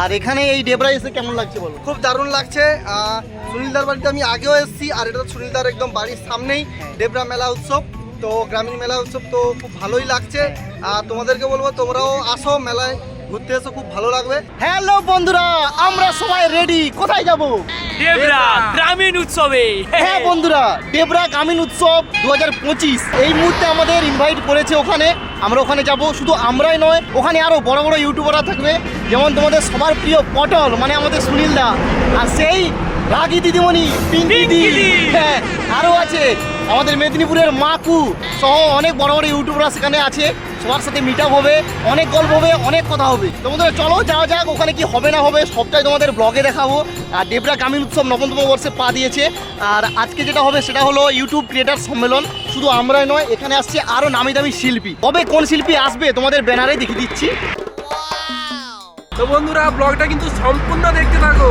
আর এখানে এই ডেবরা এসে কেমন লাগছে বলো? খুব দারুণ লাগছে। সুনীলদার বাড়িতে আমি আগেও এসেছি আর এটা তো সুনীলদার একদম বাড়ির সামনেই ডেবরা মেলা উৎসব। তো গ্রামীণ মেলা উৎসব তো খুব ভালোই লাগছে। আর তোমাদেরকে বলব তোমরাও আসো মেলায় ঘুরতে এসো খুব ভালো লাগবে। হ্যালো বন্ধুরা আমরা সবাই রেডি কোথায় যাব? ডেবরা গ্রামীণ উৎসবে। হ্যাঁ বন্ধুরা ডেবরা গ্রামীণ উৎসব দু হাজার পঁচিশ। এই মুহূর্তে আমাদের ইনভাইট করেছে ওখানে আমরা ওখানে যাব। শুধু আমরাই নয় ওখানে আরও বড় বড় ইউটিউবাররা থাকবে। যেমন তোমাদের সবার প্রিয় পটল মানে আমাদের সুনীল দা। আর সেই রাগি দিদিমণি পিঙ্কি হ্যাঁ আরও আছে। আমাদের মেদিনীপুরের মাকু সহ অনেক বড় বড় ইউটিউবাররা সেখানে আছে। সবার সাথে মিট হবে, অনেক গল্প হবে, অনেক কথা হবে। তোমাদের চলো যাওয়া যাক, ওখানে কি হবে না হবে, সবটাই তোমাদের ব্লগে দেখাবো। আর দেবরা গ্রামীণ উৎসব নবমতম বর্ষে পা দিয়েছে। আর আজকে যেটা হবে, সেটা হলো ইউটিউব ক্রিয়েটার সম্মেলন। শুধু আমরাই নয়, এখানে আসছে আরও নামি দামি শিল্পী। তবে কোন শিল্পী আসবে, তোমাদের ব্যানারে দেখিয়ে দিচ্ছি। তো বন্ধুরা ব্লগটা কিন্তু সম্পূর্ণ দেখতে থাকো।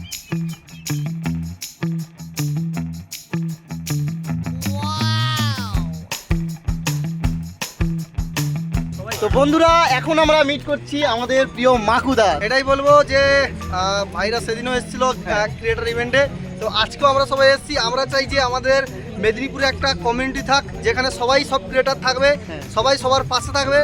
বন্ধুরা এখন আমরা মিট করছি আমাদের প্রিয় মাকুদা। এটাই বলব যে ভাইরা সেদিনও এসেছিল ক্রিয়েটার ইভেন্টে তো আজকেও আমরা সবাই এসেছি। আমরা চাই যে আমাদের মেদিনীপুরে একটা কমিউনিটি থাক যেখানে সবাই সব ক্রিয়েটার থাকবে হ্যাঁ। সবাই সবার পাশে থাকবে।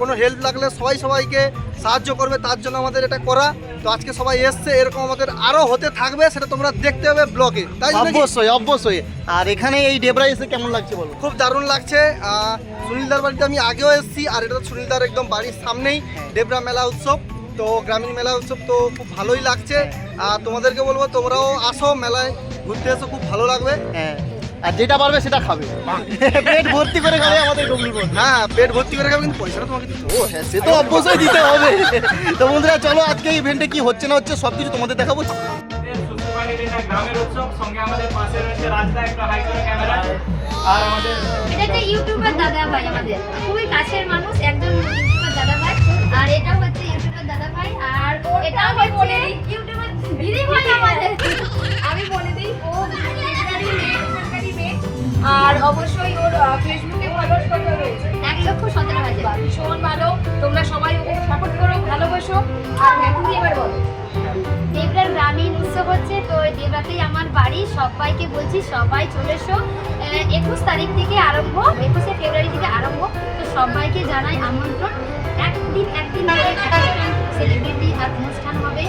কোনো হেল্প লাগলে সবাই সবাইকে সাহায্য করবে তার জন্য আমাদের এটা করা। তো আজকে সবাই এসছে এরকম আমাদের আরও হতে থাকবে সেটা তোমরা দেখতে হবে ব্লগে। তাই অবশ্যই অবশ্যই। আর এখানে এই ডেবরা এসে কেমন লাগছে বলো? খুব দারুণ লাগছে। আহ, সুনীলদার বাড়িতে আমি আগেও এসেছি আর এটা তো সুনীলদার একদম বাড়ির সামনেই ডেবরা মেলা উৎসব। তো গ্রামীণ মেলা উৎসব তো খুব ভালোই লাগছে। আর তোমাদেরকে বলব তোমরাও আসো মেলায় ঘুরতে এসো খুব ভালো লাগবে। হ্যাঁ। আর যেটা পারবে সেটা খাবে। পেট ভর্তি করে খাবে আমাদের ডবলি হ্যাঁ পেট ভর্তি করে খাবে কিন্তু পয়সাটা তোমাকে দিতে ও হ্যাঁ সে তো অবশ্যই দিতে হবে। তো বন্ধুরা চলো আজকে ইভেন্টে কি হচ্ছে না হচ্ছে সবকিছু তোমাদের দেখাবো। গ্রামের উৎসব সঙ্গে আমাদের পাশে রয়েছে রাস্তা একটা হাই করে ক্যামেরা আর আমাদের এটা একটা ইউটিউবার দাদা ভাই আমাদের। খুবই কাছের মানুষ একজন ইউটিউবার দাদা ভাই আর এটা হচ্ছে ইউটিউবার দাদা ভাই আর এটা হচ্ছে ইউটিউবার দিদি ভাই আমাদের। আমি বলে দিই ও আর অবশ্যই ওর ফেসবুকে ফলোয়ার্স কত রয়েছে এক লক্ষ সতেরো হাজার। ভীষণ ভালো। তোমরা সবাই ওকে সাপোর্ট করো ভালোবাসো। আর হ্যাঁ তুমি এবার বলো। দেবরার গ্রামীণ উৎসব হচ্ছে তো দেবরাতেই আমার বাড়ি। সবাইকে বলছি সবাই চলে এসো। একুশ তারিখ থেকে আরম্ভ একুশে ফেব্রুয়ারি থেকে আরম্ভ। তো সবাইকে জানাই আমন্ত্রণ। একদিন একদিন সেলিব্রিটি আর অনুষ্ঠান হবে।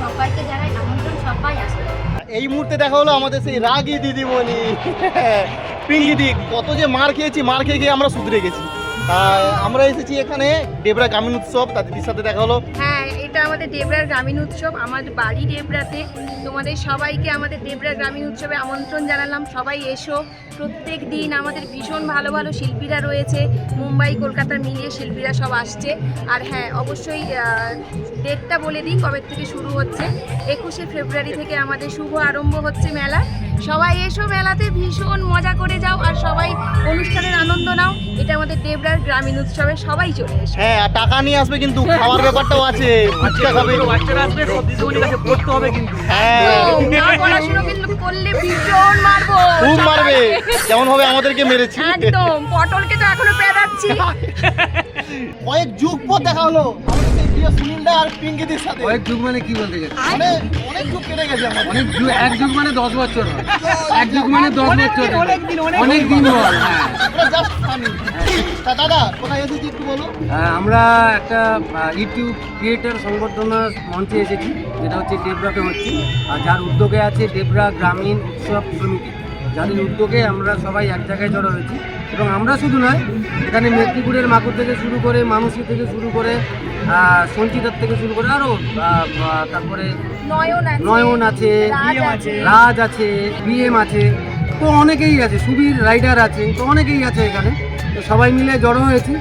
সবাইকে জানাই আমন্ত্রণ সবাই আসবে। এই মুহূর্তে দেখা হলো আমাদের সেই রাগি দিদিমণি। পিঙ্কি কত যে মার খেয়েছি, মার খেয়ে খেয়ে আমরা শুধরে গেছি। আমরা এসেছি এখানে ডেবরা গ্রামীণ উৎসব তার দিদির সাথে দেখা হলো। হ্যাঁ এটা আমাদের দেবরার গ্রামীণ উৎসব, আমার বাড়ি দেবরাতে তোমাদের সবাইকে আমাদের দেবরা গ্রামীণ উৎসবে আমন্ত্রণ জানালাম। সবাই এসো। প্রত্যেক দিন আমাদের ভীষণ ভালো ভালো শিল্পীরা রয়েছে। মুম্বাই, কলকাতা মিলিয়ে শিল্পীরা সব আসছে। আর হ্যাঁ অবশ্যই ডেটটা বলে দিই কবে থেকে শুরু হচ্ছে। একুশে ফেব্রুয়ারি থেকে আমাদের শুভ আরম্ভ হচ্ছে মেলা। সবাই এসো মেলাতে ভীষণ মজা করে যাও আর সবাই অনুষ্ঠানের আনন্দ নাও। এটা আমাদের দেবরার গ্রামীণ উৎসবে সবাই চলে এসো। হ্যাঁ আর টাকা নিয়ে আসবে কিন্তু খাওয়ার ব্যাপারটাও আছে। ফুচকা খাবে। বাচ্চারা আসবে দিদিমণির কাছে পড়তে হবে কিন্তু। হ্যাঁ। পড়াশুনো কিন্তু করলে ভীষণ মারবো। খুব মারবে। যেমন হবে আমাদেরকে মেরেছি। একদম পটলকে তো এখনও পেদাচ্ছি। কয়েক যুগ পর দেখা হলো। আমাদের সেই প্রিয় সুনীলদা আর পিঙ্কিদির সাথে। কয়েক যুগ মানে কি বলতে গেছে অনেক অনেক যুগ কেটে গেছে অনেক যুগ এক যুগ মানে দশ বছর হয়। এক যুগ মানে দশ বছর অনেক দিন, অনেক অনেক দিন হ্যাঁ আমরা জাস্ট ফানি তা দাদা কোথায় এসেছি একটু বলো। আমরা একটা ইউটিউব ক্রিয়েটার সংবর্ধনা মঞ্চে এসেছি যেটা হচ্ছে দেবরাতে হচ্ছে। আর যার উদ্যোগে আছে দেবরা গ্রামীণ উৎসব সমিতি যাদের উদ্যোগে আমরা সবাই এক জায়গায় জড়ো হয়েছি। এবং আমরা শুধু নয় এখানে মেদিনীপুরের মাকুর থেকে শুরু করে মানুষী থেকে শুরু করে সঞ্চিতার থেকে শুরু করে আরও তারপরে নয়ন আছে নয়ন আছে রাজ আছে বিএম আছে তো অনেকেই আছে সুবীর রাইডার আছে তো অনেকেই আছে এখানে তো সবাই মিলে জড়ো হয়েছি।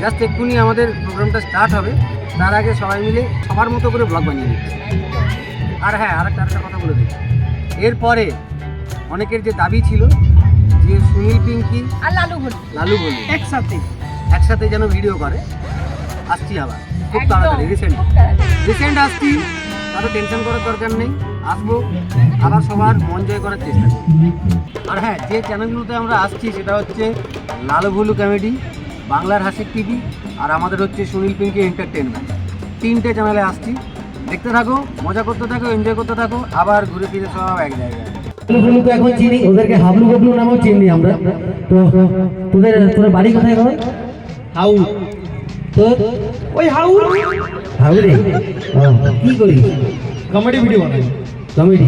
জাস্ট এক্ষুনি আমাদের প্রোগ্রামটা স্টার্ট হবে তার আগে সবাই মিলে সবার মতো করে ব্লগ বানিয়ে নিচ্ছি আর হ্যাঁ আরেকটা আরেকটা কথা বলে দিই। এরপরে অনেকের যে দাবি ছিল যে সুনীল পিঙ্কি আর লালু ভোট লালু বলু একসাথে। একসাথে যেন ভিডিও করে। আসছি আবার। খুব তাড়াতাড়ি রিসেন্ট রিসেন্ট আসছি। তাতে টেনশন করার দরকার নেই। আসব। আবার সবার মন জয় করার চেষ্টা করব। আর হ্যাঁ যে চ্যানেলগুলোতে আমরা আসছি সেটা হচ্ছে লালু ভুলু কমেডি বাংলার হাসির টিভি আর আমাদের হচ্ছে সুনীল পিঙ্কি এন্টারটেনমেন্ট তিনটে চ্যানেলে আসছি। দেখতে থাকো মজা করতে থাকো এনজয় করতে থাকো আবার ঘুরে ফিরে সব এক জায়গায়। হাবলু তো এখন চিনি ওদেরকে হাবলু গবলু নামেও চিনি আমরা। তো তোদের তোদের বাড়ি কোথায় হাউ তো ওই হাউ হাউ রে কি করি কমেডি ভিডিও বানাই। কমেডি?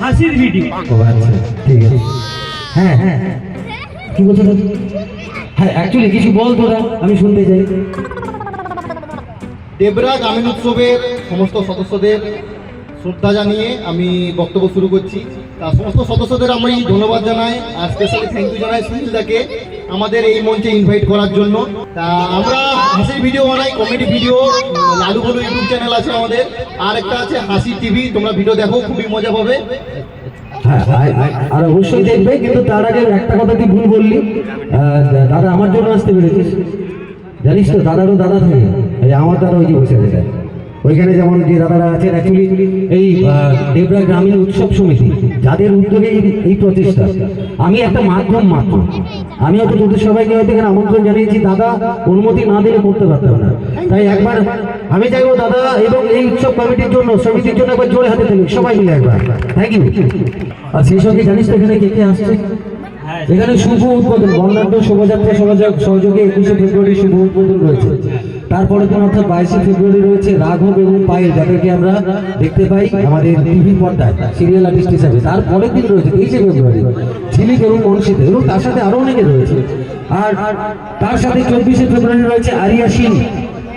হাসির ভিডিও। আচ্ছা ঠিক আছে। হ্যাঁ হ্যাঁ। হ্যাঁ। কি বলছো তো? হ্যাঁ অ্যাকচুয়ালি কিছু বল তোরা আমি শুনতে চাই। দেবরা গ্রামীণ উৎসবের সমস্ত সদস্যদের শ্রদ্ধা জানিয়ে আমি বক্তব্য শুরু করছি। তা সমস্ত সদস্যদের আমি ধন্যবাদ জানাই। আর স্পেশালি থ্যাংক ইউ জানাই সুনীলদাকে আমাদের এই মঞ্চে ইনভাইট করার জন্য। তা আমরা হাসির ভিডিও বানাই কমেডি ভিডিও লালু বলু ইউটিউব চ্যানেল আছে আমাদের। আর একটা আছে হাসি টিভি তোমরা ভিডিও দেখো, খুবই মজা পাবে। হ্যাঁ আ- আ- আর অবশ্যই দেখবে, কিন্তু তার আগে একটা কথা তুই ভুল বললি। দাদা আমার জন্য আসতে পেরেছিস। জানিস তো, দাদারও দাদা থাকে। আমার দাদা ওই যে বসে আছে। ওইখানে যেমন যে দাদারা আছেন অ্যাকচুয়ালি এই দেবরা গ্রামীণ উৎসব সমিতি, যাদের উদ্যোগে এই- প্রচেষ্টা আমি একটা মাধ্যম মাত্র। আমি হয়তো তোদের সবাইকে হয়তো এখানে আমন্ত্রণ জানিয়েছি, দাদা অনুমতি না দিলে করতে পারতাম না। তাই একবার আমি চাইব দাদা, এবং এই উৎসব কমিটির জন্য, সমিতির জন্য একবার জোরে হাতে তুলি, সবাই মিলে একবার। থ্যাংক ইউ আর সেই সঙ্গে জানিস তো এখানে কে কে আসছে? এখানে শুভ উদ্বোধন, বর্ণাঢ্য শোভাযাত্রা সহযোগে একুশে ফেব্রুয়ারি শুভ উদ্বোধন রয়েছে। তারপরে দিন অর্থাৎ বাইশে ফেব্রুয়ারি রয়েছে রাঘব এবং পায়েল, যাদেরকে আমরা দেখতে পাই আমাদের টিভি পর্দায়, সিরিয়াল আর্টিস্ট হিসাবে। তারপরের দিন রয়েছে তেইশে ফেব্রুয়ারি, ঝিলিক এবং মনসিতে এবং তার সাথে আরও অনেকে রয়েছে। আর তার সাথে চব্বিশে ফেব্রুয়ারি রয়েছে আরিয়া সিং।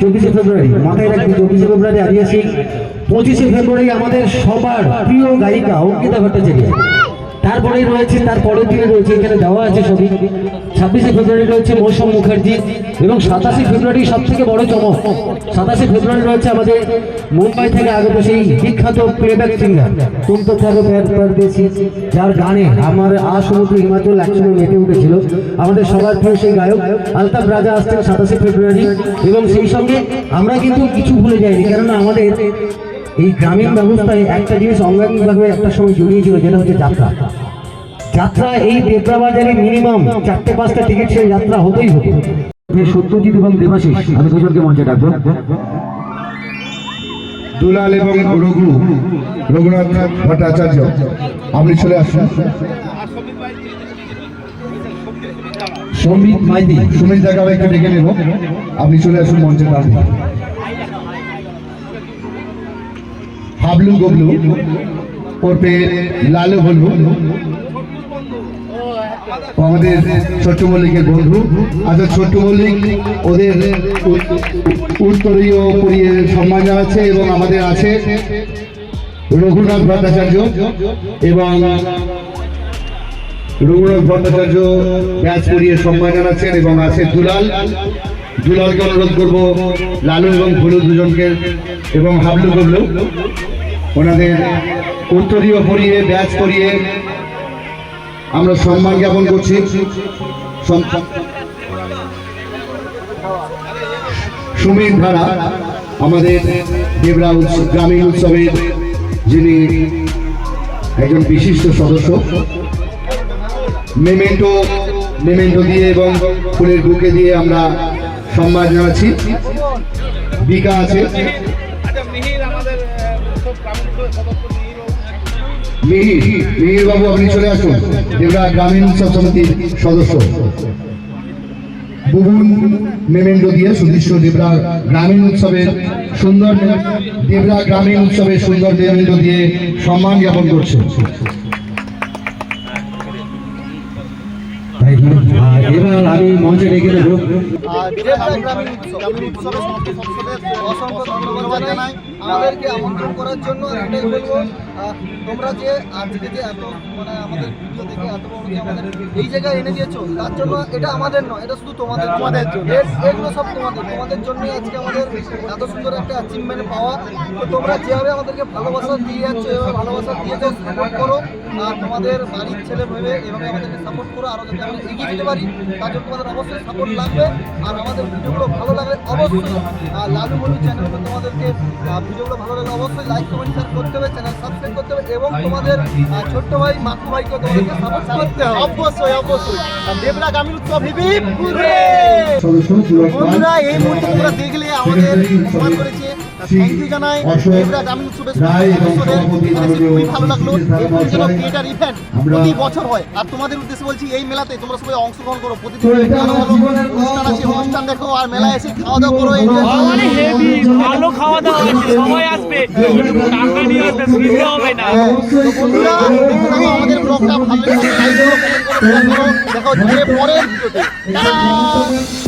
চব্বিশে ফেব্রুয়ারি, মাথায় রাখবি চব্বিশে ফেব্রুয়ারি আরিয়া সিং। পঁচিশে ফেব্রুয়ারি আমাদের সবার প্রিয় গায়িকা অঙ্কিতা ভট্টাচার্য। তারপরেই রয়েছে, তার পরের দিনে রয়েছে, এখানে দেওয়া আছে ছবি। ছাব্বিশে ফেব্রুয়ারি রয়েছে মৌসুম মুখার্জি এবং সাতাশে ফেব্রুয়ারি সব থেকে বড় চমক। সাতাশে ফেব্রুয়ারি রয়েছে আমাদের মুম্বাই থেকে আগত সেই বিখ্যাত প্লেব্যাক সিঙ্গার তুম তো থাকো পরদেশি যার গানে আমার আসমুদ্র হিমাচল একসঙ্গে মেতে উঠেছিল। আমাদের সবার প্রিয় সেই গায়ক আলতাফ রাজা আসছেন সাতাশে ফেব্রুয়ারি এবং সেই সঙ্গে আমরা কিন্তু কিছু ভুলে যাইনি, কেননা আমাদের এই গ্রামীণ ব্যবস্থায় একটা জিনিস অঙ্গাঙ্গিভাবে একটা সময় জড়িয়েছিল যেটা হচ্ছে যাত্রা। যাত্রা এই দেবরা বাজারে মিনিমাম চারটে পাঁচটা টিকিট সেই যাত্রা হতেই হতো। সত্যজিৎ এবং দেবাশিস আমি দুজনকে মঞ্চে ডাকবো। দুলাল এবং রঘু রঘুনাথ ভট্টাচার্য আপনি চলে আসুন। সম্বিত মাইতি সুমিত জায়গায় একটু ডেকে নেব। আপনি চলে আসুন মঞ্চের পাশে হাবলু গবলু ওরপে লালু ও আমাদের ছোট্ট মল্লিকের বন্ধু। আচ্ছা ছোট্ট মল্লিক, ওদের উত্তরীয় পরিয়ে সম্মান জানাচ্ছে এবং আমাদের আছে রঘুনাথ ভট্টাচার্য এবং রঘুনাথ ভট্টাচার্য ব্যাচ পরিয়ে সম্মান জানাচ্ছেন এবং আছে দুলাল। দুলালকে অনুরোধ করব, লালু এবং ফুলু দুজনকে এবং হাবলু গবলু। ওনাদের উত্তরীয় পরিয়ে ব্যাচ পরিয়ে আমরা সম্মান জ্ঞাপন করছি। সম- সুমিত ধারা আমাদের দেবরা উৎসব গ্রামীণ উৎসবের যিনি একজন বিশিষ্ট সদস্য, মেমেন্টো মেমেন্টো দিয়ে এবং ফুলের বুকে দিয়ে আমরা সম্মান জানাচ্ছি। বিকা আছে। মিহির মিহির বাবু আপনি চলে আসুন। দেবরা গ্রামীণ উৎসব সমিতির সদস্য। বুবুন মেমেন্টো দিয়ে সুদৃশ্য দেবরা গ্রামীণ উৎসবের সুন্দর দেবরা গ্রামীণ উৎসবের সুন্দর মেমেন্টো দিয়ে সম্মান জ্ঞাপন করছে। এবার আমি মঞ্চে ডেকে দেবো। অসংখ্য ধন্যবাদ জানাই। আমাদেরকে আমন্ত্রণ করার জন্য এটাই বলব তোমরা যে আজকে যে এত মানে আমাদের ভিডিও দেখে এত বড় আমাদের এই জায়গায় এনে দিয়েছ তার জন্য এটা আমাদের নয় এটা শুধু তোমাদের তোমাদের জন্য। এগুলো সব তোমাদের তোমাদের জন্যই আজকে আমাদের এত সুন্দর একটা অ্যাচিভমেন্ট পাওয়া। তো তোমরা যেভাবে আমাদেরকে ভালোবাসা দিয়ে যাচ্ছ এভাবে ভালোবাসা দিয়ে যাও সাপোর্ট করো। আর তোমাদের বাড়ির ছেলে ভেবে এভাবে আমাদেরকে সাপোর্ট করো। আরও যাতে আমরা এগিয়ে যেতে পারি তার জন্য তোমাদের অবশ্যই সাপোর্ট লাগবে। আর আমাদের ভিডিওগুলো ভালো লাগলে অবশ্যই লালু মলু চ্যানেলকে তোমাদেরকে ভিডিওগুলো ভালো লাগলে অবশ্যই লাইক কমেন্ট শেয়ার করতে হবে। চ্যানেল সাবস্ক্রাইব করতে হবে এবং তোমাদের ছোট্ট ভাই মাকু ভাইকে তোমাদেরকে সাপোর্ট করতে হবে। অবশ্যই অবশ্যই। দেবরা গ্রামীণ উৎসব বন্ধুরা এই মুহূর্তে তোমরা দেখলে আমাদের সম্মান করেছে থ্যাংক ইউ জানাই। দেবরা খুবই ভালো লাগল। এরকম যেন। ইভেন্ট প্রতি বছর হয়। আর তোমাদের উদ্দেশ্যে বলছি এই মেলাতে তোমরা সবাই অংশগ্রহণ করো প্রতিদিন ভালো ভালো অনুষ্ঠান আছে দেখো আর মেলায় এসে খাওয়া দাওয়া করো enjoy করো। ভালো খাওয়া দাওয়া আছে সবাই আসবে টাকা নিয়ে আসবে ফ্রিতে হবে না হ্যাঁ, বন্ধুরা আমাদের ব্লগটা ভালো করো দেখা টাটা।